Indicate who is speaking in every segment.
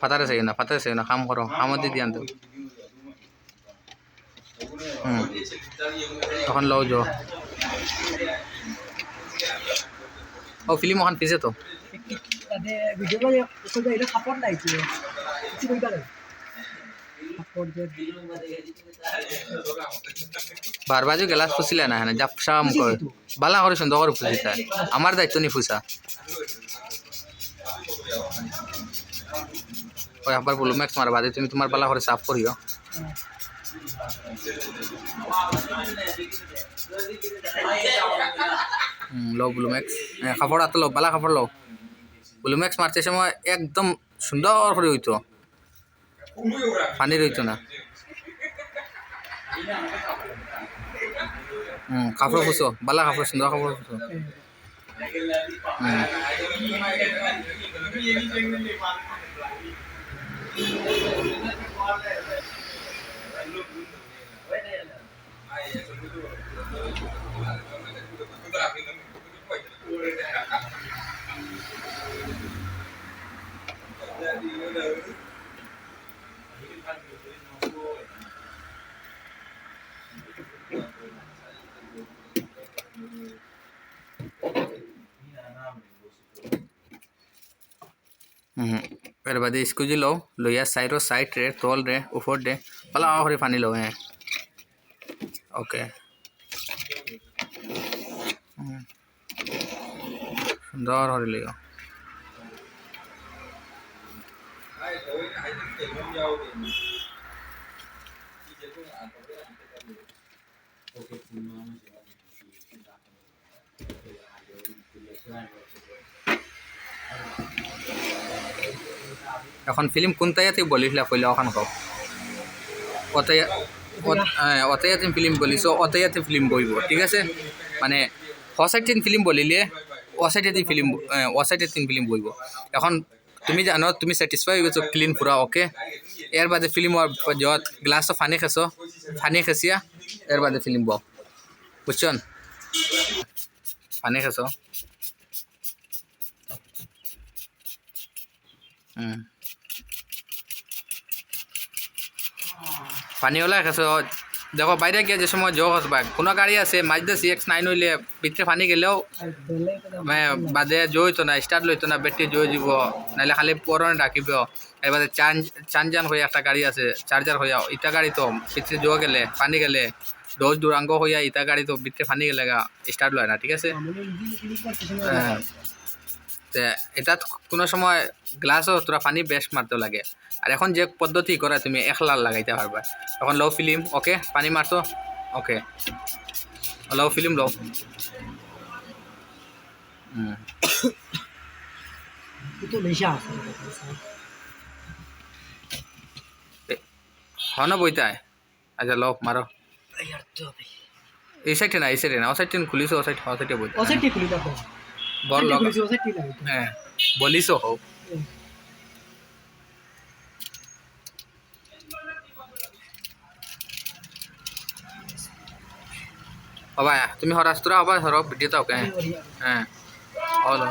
Speaker 1: ফাতারে চাই না ফাতারে চাই না কাম করো কামত দি দিয়ান তো তখন লও যো ও ফিল্ম ওখান পিছে তো
Speaker 2: যে
Speaker 1: বারবাজু গেলাস ফুসিলে না হ্যাঁ জাপ সাম কর বালা করে সুন্দর করে ফুসিতা আমার দায়িত্ব নি ফুসা ওই আবার বলো ম্যাক্স, মার বাদে, তুমি তোমার বালা করে সাফ করিও। হুম লো ব্লু ম্যাক্স হ্যাঁ কাপড় হাতে লো বালা কাপড় লো ব্লু ম্যাক্স মারতে সময় একদম সুন্দর করে হইতো পানি রইতো না। হুম কাপড় ফুসো বালা কাপড় সুন্দর কাপড় ফুসো হুম হুম এর বাদে স্কুজি লও লইয়া সাইডর সাইড রে তল রে উপর রে পালা করে পানি লও হ্যাঁ ওকে হুম। সুন্দর করে লিও এখন ফিল্ম কোনটাইতে বলিছিলা কইলে ওখান কও? অতই অতইয়াতে ফিল্ম বলিছ অতইয়াতে ফিল্ম বইব ঠিক আছে? মানে হসাইটিন ফিল্ম বলিলে অসাইটিতে ফিল্ম অসাইটিন ফিল্ম বইব। এখন তুমি জানো তুমি স্যাটিসফাই হয়ে গেছো ক্লিন পুরা ওকে এর বাদে ফিল্মর যত গ্লাস ফানি খেছো ফানি খেছিয়া এর বাদে ফিল্ম বও। বুঝছন ফানি খেছো। হুম পানিওয়ালা কাছে দেখো বাইরে গিয়ে যে সময় জগ হসবা কোনো গাড়ি আছে মাঝদে সি এক্স নাইন হইলে ভিতরে পানি গেলেও মানে বাদে জইতো না স্টার্ট লইতো না ব্যাটারি জয় যাব নাহলে খালি পরনে ডাকিব এবারে চান চানজান হয়ে একটা গাড়ি আছে চার্জার হইয়া ইটা গাড়ি তো ভিতরে জোয়া গেলে পানি গেলে দশ দূরাঙ্গ হইয়া ইটা গাড়ি তো ভিতরে পানি গেলে স্টার্ট লয় না ঠিক আছে? এটা কোনো সময় গ্লাসও তোরা পানি বেশ মারতে লাগে। আর এখন যে পদ্ধতি করে তুমি একলা লাগাইতে পারবা এখন লো ফিল্ম ওকে পানি মারছো ওকে লো ফিল্ম
Speaker 2: লও।
Speaker 1: হন বইতায় আচ্ছা লো মারো এই সাইডে না এই সাইডে না ও সাইডে খুলিছো ও সাইড ও সাইডে বইতা
Speaker 2: ওসেটি খুলি দাও
Speaker 1: বল লগ
Speaker 2: খুলি ওসেটি লাগে
Speaker 1: হ্যাঁ বলিছো হোক হবা তুমি হরাস্তুরা হবা হর ভিডিওটা ওকে হ্যাঁ হলো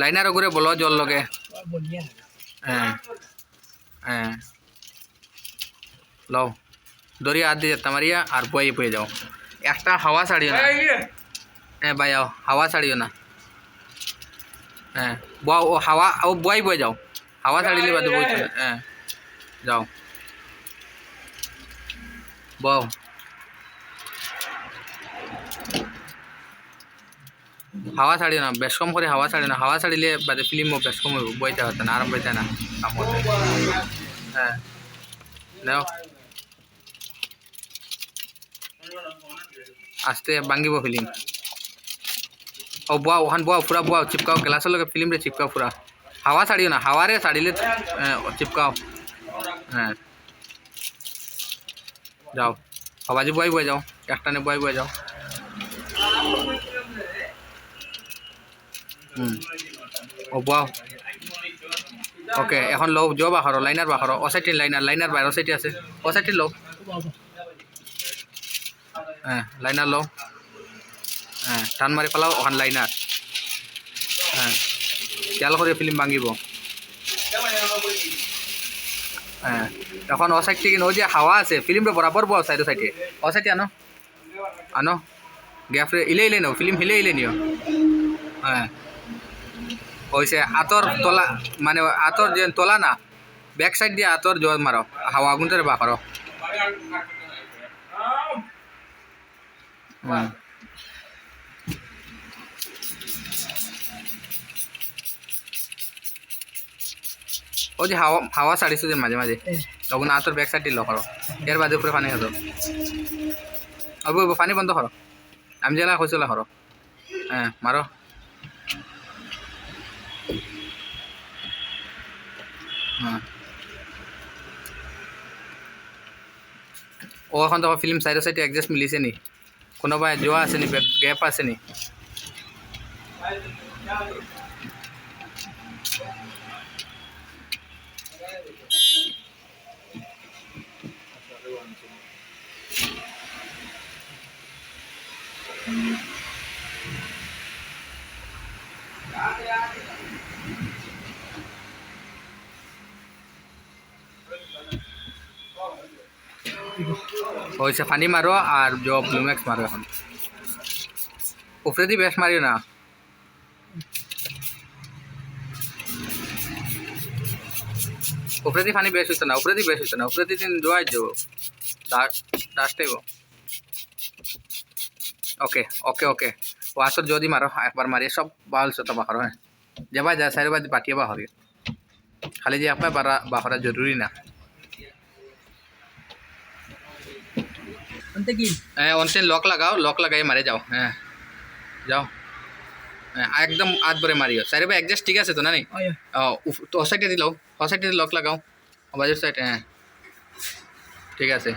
Speaker 1: লাইনার ওগুলো বলো জল লগে
Speaker 2: বলিয়া
Speaker 1: হ্যাঁ হ্যাঁ লও দরিয়া হাত দিয়ে যেতে মারিয়া আর বই বয়ে যাও একটা হাওয়া ছাড়িও না হ্যাঁ ভাই আও হাওয়া ছাড়িও না হ্যাঁ বয়া ও হাওয়া ও বই বয়ে যাও হাওয়া ছাড়িলে বাদে বই চলে হ্যাঁ যাও বও হাওয়া ছাড়িও না বেশ কম করে হাওয়া ছাড়িও না হাওয়া ছাড়িলে বাদে ফিল্মও বেশ কম হইব বইতে হতো না আরাম বইতে না কাম হ্যাঁ নাও আস্তে ভাঙিব ফিল্ম ও বুয়া ওখান বুয়া পুরা বুয়া চিপকাও গ্লাসের লগে ফিল্মরে চিপকাও পুরা হাওয়া ছাড়িও না হাওয়ারে ছাড়িলে হ্যাঁ, চিপকাও হ্যাঁ যাও হবাজি বুয়াই বুয়া যাও একটানে বুয়াই বুয়া যাও হুম ও বুয়াও ওকে এখন লও জো বাখর লাইনার বাখর ও সাইডে লাইনার লাইনার বাইরে সাইডে আছে ও সাইডে লও হ্যাঁ লাইনার লও হ্যাঁ টান মাৰি পেলাও অহান লাইনাৰ হ্যাঁ তেল কৰি ফিল্ম ভাঙিব। হ্যাঁ এখন ও সাইড থেকে ও যে হাওয়া আছে ফিল্মটা বরাবর বল সাইডে সাইডে ও সাইডে আনো। আনো। গ্যাপ ইলে ইলে নাও ফিল্ম হিলে ইলে নিও। হ্যাঁ। হয়েছে আতর তলা মানে আতর যে তলা না ব্যাক সাইড দিয়ে আতর জোর মারো হাওয়া আগুনটারে বা করো হুম ও যে হাওয়া হাওয়া ছাড়িছো যে মাঝে মাঝে তখন আতর ব্যাক সাইড দিল করো এর বাদে উপরে পানি হতো অবু পানি বন্ধ করো আমি জেলা কৈছিলা করো হ্যাঁ মারো হ্যাঁ ও এখন তো ফিল্ম চাইডে চাইডে এডজাষ্ট মিলিছে নি কোনোবাই যোৱা আছে নি গেপ আছে নি হয়েছে পানি মারো আর জো ব্লুম্যাক্স মারো এখন। উপরে দিয়ে বেশ মারিও না। উপরে দিয়ে পানি বেশ হইতো না উপরে দিয়ে বেশ হইতো না উপরে দিয়ে দিন জোয়াই যাব ডাস্ট আইব ওকে ওকে ওকে। ওয়াশর যদি মারো একবার মারি সব বাল সত বাহর হ্যাঁ। যাবা যা সাইড বাদ বাটিয়ে বাহর খালি যে আপনার বারা বাহরা জরুরি না। হ্যাঁ অনসেন লক লাগাও লক লাগাই মারে যাও হ্যাঁ। যাও। একদম আধ ভরে মারিও। সাইড ভাই একজাস্ট ঠিক আছে তো না নেই?
Speaker 2: ওই
Speaker 1: তো ও সাইডে দিলাও। ও সাইডে লক লাগাও। ও বাজুর সাইড হ্যাঁ। ঠিক আছে।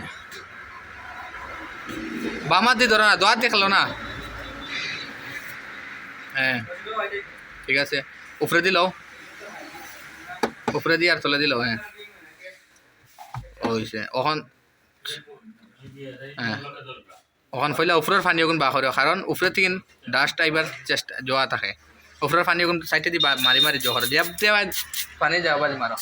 Speaker 1: বামার দিয়ে ধরো না দোয়ার দেখাল না? হ্যাঁ। ঠিক আছে। উপরে দিলাও। উপরে দিয়ে আর তলে দিলাও হ্যাঁ। ওইছে ওখান হ্যাঁ। ওখান ফইলে উপরের পানি ওগুন বাহরে কারণ উপরে থেকে ডাস্ট আইবার চেষ্টা যোৱা থাকে। উপরের পানি ওগুন সাইডে দি বা- মারি মারি জোহর দিয়া দেওয়া পানি যাওয়া মারো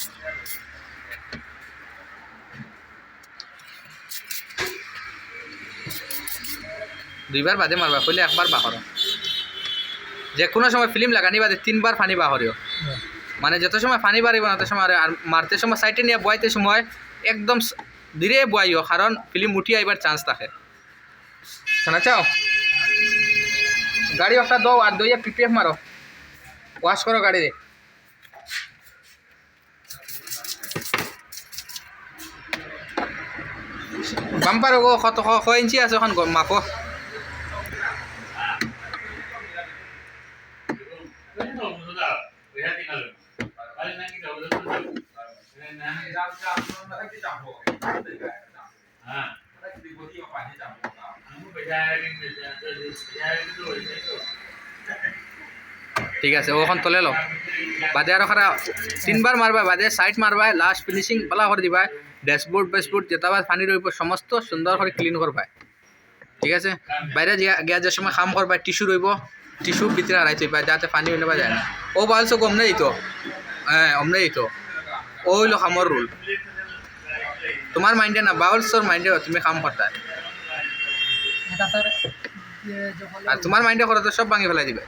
Speaker 1: দুইবার বাদে মারবা ফইলে একবার বাহর যে কোনো সময় ফিল্ম লাগানি বাদে তিনবার পানি বাহরিও মানে যত সময় পানি বাড়িব না তত সময় আর- মারতে সময় সাইডে নিয়ে বয়াইতে সময়, একদম ধীরে বয়াইও কারণ ফিল্ম উঠি আইবার চান্স থাকে। শোনা চাও? গাড়ি একটা দাও আর দইয়া পিপিএফ মারো। ওয়াশ করো গাড়ি বাম্পার কত ক ইঞ্চি আছে এখন মাপো? ঠিক আছে ওখান তলে লো বাদে আর খারা তিনবার মারবা বাদে সাইড মারবা লাস্ট ফিনিশিং বলা করে দিবা। ড্যাশবোর্ড বেশবোর্ড যেটা ফানি রইব সমস্ত সুন্দর করে ক্লিন করবা ঠিক আছে? বাইরে গিয়া যে সময় কাম করবা টিস্যু রইব টিস্যু ভিতরে হারাই থইবা যাতে পানি নেবা যায় না। ও বালছো গম নেই তো হ্যাঁ অমনে তো ও হইল কামর রুল তোমার মাইন্ডে না বাউলসর মাইন্ডে তুমি কাম করতা আর তোমার মাইন্ডে করে তো সব ভাঙি ফেলাই দিবে।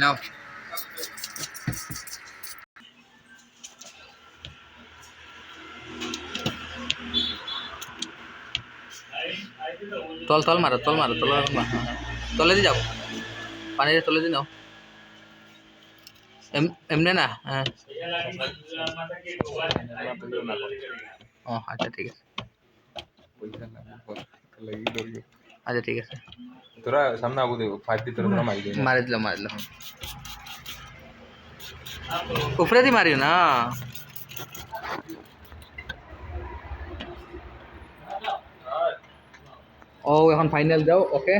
Speaker 1: নাও। তল তল মারো তল মারো, তল তলে দি যাও। পানিতে তলে দি নাও। এম, এমনে না হ্যাঁ। আচ্ছা ঠিক আছে। আচ্ছা ঠিক আছে।
Speaker 3: তোরা সামনে আবু দেবো ফাইভ দি তোরা তোরা মারি দেবে
Speaker 1: মারি দিলাম মারি দিলাম উপরে দি মারিও না ও এখন ফাইনাল যাও ওকে